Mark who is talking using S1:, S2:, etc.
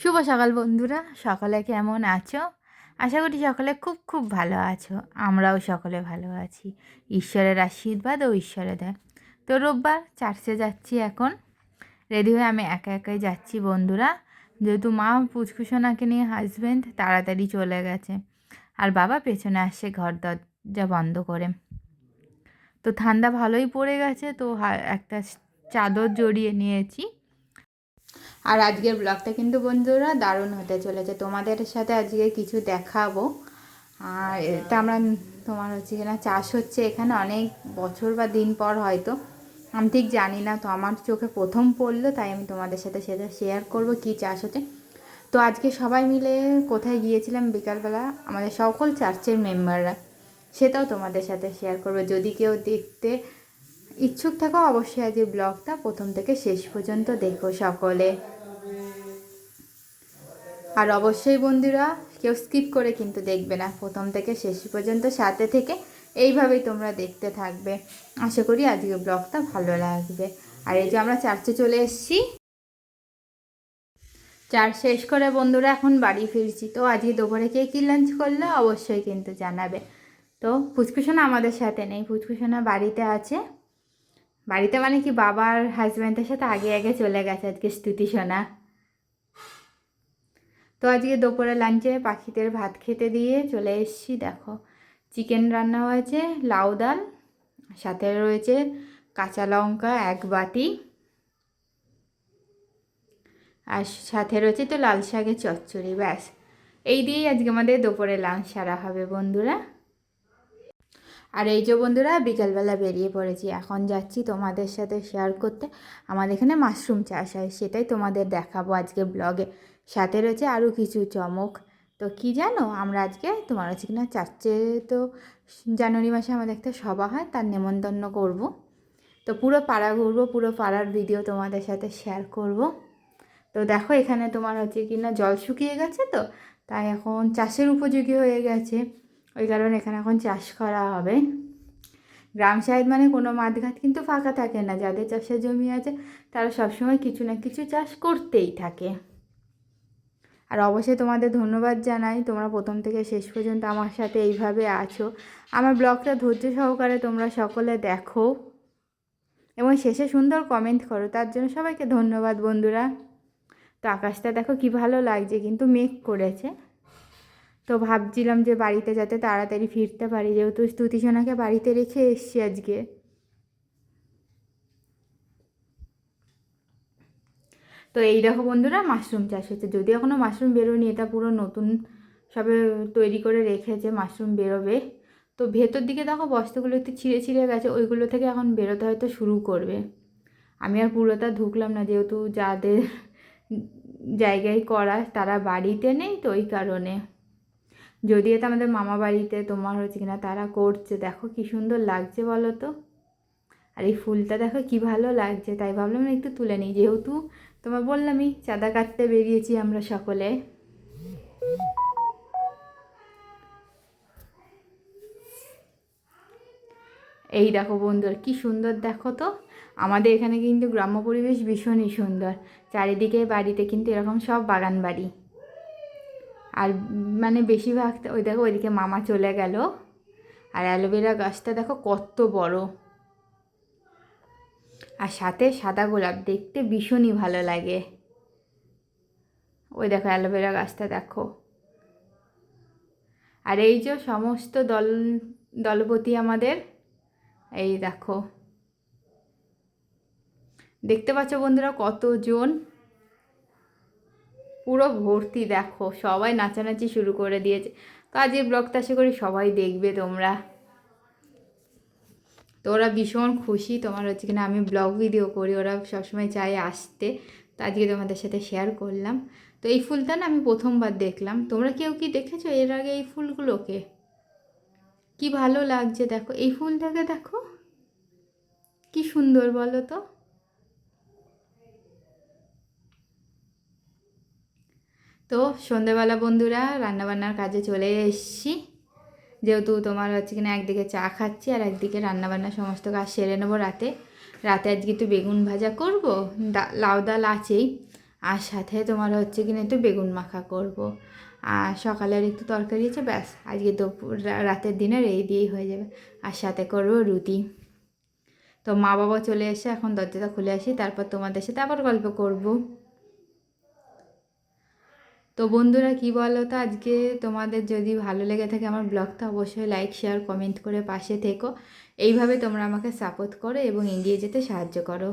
S1: শুভ সকাল বন্ধুরা, সকলে কেমন আছো? আশা করি সকলে খুব খুব ভালো আছো, আমরাও সকলে ভালো আছি। ঈশ্বরের আশীর্বাদ ও ঈশ্বরে দেয়। তো রোববার চার্চে যাচ্ছি এখন। রেডি হয়ে আমি একা একাই যাচ্ছি বন্ধুরা। যেহেতু মা পুচকুসোনাকে নিয়ে হাজব্যান্ড তাড়াতাড়ি চলে গেছে। আর বাবা পেছনে আসছে ঘর দরজা বন্ধ করে। তো ঠান্ডা ভালোই পড়ে গেছে, তো একটা চাদর জড়িয়ে নিয়েছি। আর আজকের ব্লগটা কিন্তু বন্ধুরা দারুণ হতে চলেছে। তোমাদের সাথে আজকে কিছু দেখাবো। আর এটা আমরা তোমার হচ্ছে কিনা চাষ হচ্ছে এখানে অনেক বছর বা দিন পর হয়তো। আমি ঠিক জানি না, তো আমার চোখে প্রথম পড়ল, তাই আমি তোমাদের সাথে সেটা শেয়ার করব কি চাষ হচ্ছে। তো আজকে সবাই মিলে কোথায় গিয়েছিলাম বিকালবেলা? আমাদের সকল চার্চের মেম্বাররা সেটাও তোমাদের সাথে শেয়ার করব। যদি কেউ দেখতে ইচ্ছুক থাকো, অবশ্যই আজ এই ব্লগটা প্রথম থেকে শেষ পর্যন্ত দেখো সকলে। আর অবশ্যই বন্ধুরা, কেউ স্কিপ করে কিন্তু দেখবে না, প্রথম থেকে শেষ পর্যন্ত সাথে থেকে এইভাবেই তোমরা দেখতে থাকবে। আশা করি আজকে ব্লগটা ভালো লাগবে। আর এই যে আমরা চার্চে চলে এসেছি। চার শেষ করে বন্ধুরা এখন বাড়ি ফিরছি। তো আজকে দুপুরে কে কী লাঞ্চ করলে অবশ্যই কিন্তু জানাবে। তো ফুচকুসোনা আমাদের সাথে নেই, ফুচকুসোনা বাড়িতে আছে। বাড়িতে মানে কি বাবার হাজব্যান্ডের সাথে আগে আগে চলে গেছে আজকে স্তুতি সোনা। তো আজকে দুপুরে লাঞ্চে পাখিদের ভাত খেতে দিয়ে চলে এসেছি, দেখো। চিকেন রান্না হয়েছে, লাউ ডাল, সাথে রয়েছে কাঁচা লঙ্কা এক বাটি। আর সাথে রয়েছে তো লাল শাকের চচ্চড়ি, ব্যাস। এই দিয়েই আজকে আমাদের দুপুরে লাঞ্চ সারা হবে বন্ধুরা। আর এই যে বন্ধুরা, বিকালবেলা বেরিয়ে পড়েছি। এখন যাচ্ছি তোমাদের সাথে শেয়ার করতে। আমাদের এখানে মাশরুম চাষ হয়, সেটাই তোমাদের দেখাবো আজকে ব্লগে সাথে রয়েছে আরও কিছু চমক। তো কি জানো, আমরা আজকে, তোমার হচ্ছে কিনা চার্চে তো জানুয়ারি মাসে আমাদের একটা সভা হয়, তার নেমন্তন্ন করব। তো পুরো পাড়া ঘুরবো, পুরো পাড়ার ভিডিও তোমাদের সাথে শেয়ার করব। তো দেখো এখানে তোমার হচ্ছে কি না জল শুকিয়ে গেছে তো, তাই এখন চাষের উপযোগী হয়ে গেছে। ওই কারণে এখানে এখন চাষ করা হবে। গ্রাম সাইড মানে কোনো মাঠঘাট কিন্তু ফাঁকা থাকে না। যাদের চাষের জমি আছে, তারা সবসময় কিছু না কিছু চাষ করতেই থাকে। আর অবশ্যই তোমাদের ধন্যবাদ জানাই। তোমরা প্রথম থেকে শেষ পর্যন্ত আমার সাথে এইভাবে আছো। আমার ব্লগটা ধৈর্য সহকারে তোমরা সকলে দেখো এবং শেষে সুন্দর কমেন্ট করো। তার জন্য সবাইকে ধন্যবাদ বন্ধুরা। তো আকাশটা দেখো কি ভালো লাগছে, কিন্তু মেঘ করেছে। তো ভাবছিলাম যে বাড়িতে যাতে তাড়াতাড়ি ফিরতে পারি, যেহেতু স্তুতি সোনাকে বাড়িতে রেখে এসছি আজকে। তো এই দেখো বন্ধুরা, মাশরুম চাষ হচ্ছে। যদি এখনও মাশরুম বেরোয়নি, এটা পুরো নতুন সবে তৈরি করে রেখেছে, মাশরুম বেরোবে। তো ভেতর দিকে দেখো বস্তাগুলো একটু ছিঁড়ে ছিঁড়ে গেছে, ওইগুলো থেকে এখন বেরোতে হয়তো শুরু করবে। আমি আর পুরোটা ঢুকলাম না, যেহেতু যাদের জায়গায় করা, তারা বাড়িতে নেই তো ওই কারণে। যদি এটা আমাদের মামা বাড়িতে তোমার হচ্ছে কিনা, তারা করছে। দেখো কি সুন্দর লাগছে বলো তো। আর এই ফুলটা দেখো কি ভালো লাগছে, তাই ভাবলাম একটু তুলে নিই। যেহেতু তোমার বললামই, চাঁদা কাটতে বেরিয়েছি আমরা সকলে। এই দেখো বন্ধুরা, কি সুন্দর দেখো তো। আমাদের এখানে কিন্তু গ্রাম্য পরিবেশ ভীষণই সুন্দর। চারিদিকে বাড়িতে কিন্তু এরকম সব বাগান বাড়ি। আর মানে বেশিরভাগ ওই দেখো ওইদিকে মামা চলে গেল। আর অ্যালোভেরা গাছটা দেখো কত বড়। আর সাথে সাদা গোলাপ, দেখতে ভীষণই ভালো লাগে। ওই দেখো অ্যালোভেরা গাছটা দেখো। আর এই যে সমস্ত দল, দলপতি আমাদের, এই দেখো। দেখতে পাচ্ছ বন্ধুরা কতজন? পুরো ভর্তি, দেখো, সবাই নাচানাচি শুরু করে দিয়েছে। কাজের ব্লগটা আশা করি সবাই দেখবে তোমরা। তো ওরা ভীষণ খুশি, তোমার হচ্ছে কিনা আমি ব্লগ ভিডিও করি, ওরা সবসময় চায় আসতে। তো আজকে তোমাদের সাথে শেয়ার করলাম। তো এই ফুলটা না আমি প্রথমবার দেখলাম। তোমরা কেউ কি দেখেছ এর আগে এই ফুলগুলোকে? কি ভালো লাগছে, দেখো। এই ফুলটাকে দেখো। কি সুন্দর বলো তো। তো সন্ধেবেলা বন্ধুরা রান্নাবান্নার কাজে চলে এসেছি। যেহেতু তোমার হচ্ছে কিনা একদিকে চা খাচ্ছি আর একদিকে রান্নাবান্না সমস্ত কাজ সেরে নেব রাতে। রাতে আজকে একটু বেগুন ভাজা করব লাউ ডাল আছেই। আর সাথে তোমার হচ্ছে কিনা একটু বেগুন মাখা করব। আর সকালের একটু তরকারি আছে, ব্যাস। আজকে দুপুর রাতের দিনের এই দিয়েই হয়ে যাবে। আর সাথে করব রুটি। তো মা বাবা চলে এসে এখন দরজাটা খুলে আসি, তারপর তোমাদের সাথে আবার গল্প করব। তো বন্ধুরা কি বলো তো আজকে তোমাদের যদি ভালো লেগে থাকে আমার ব্লগটা, অবশ্যই লাইক শেয়ার কমেন্ট করে পাশে থেকো। এইভাবে তোমরা আমাকে সাপোর্ট করো এবং এগিয়ে যেতে সাহায্য করো।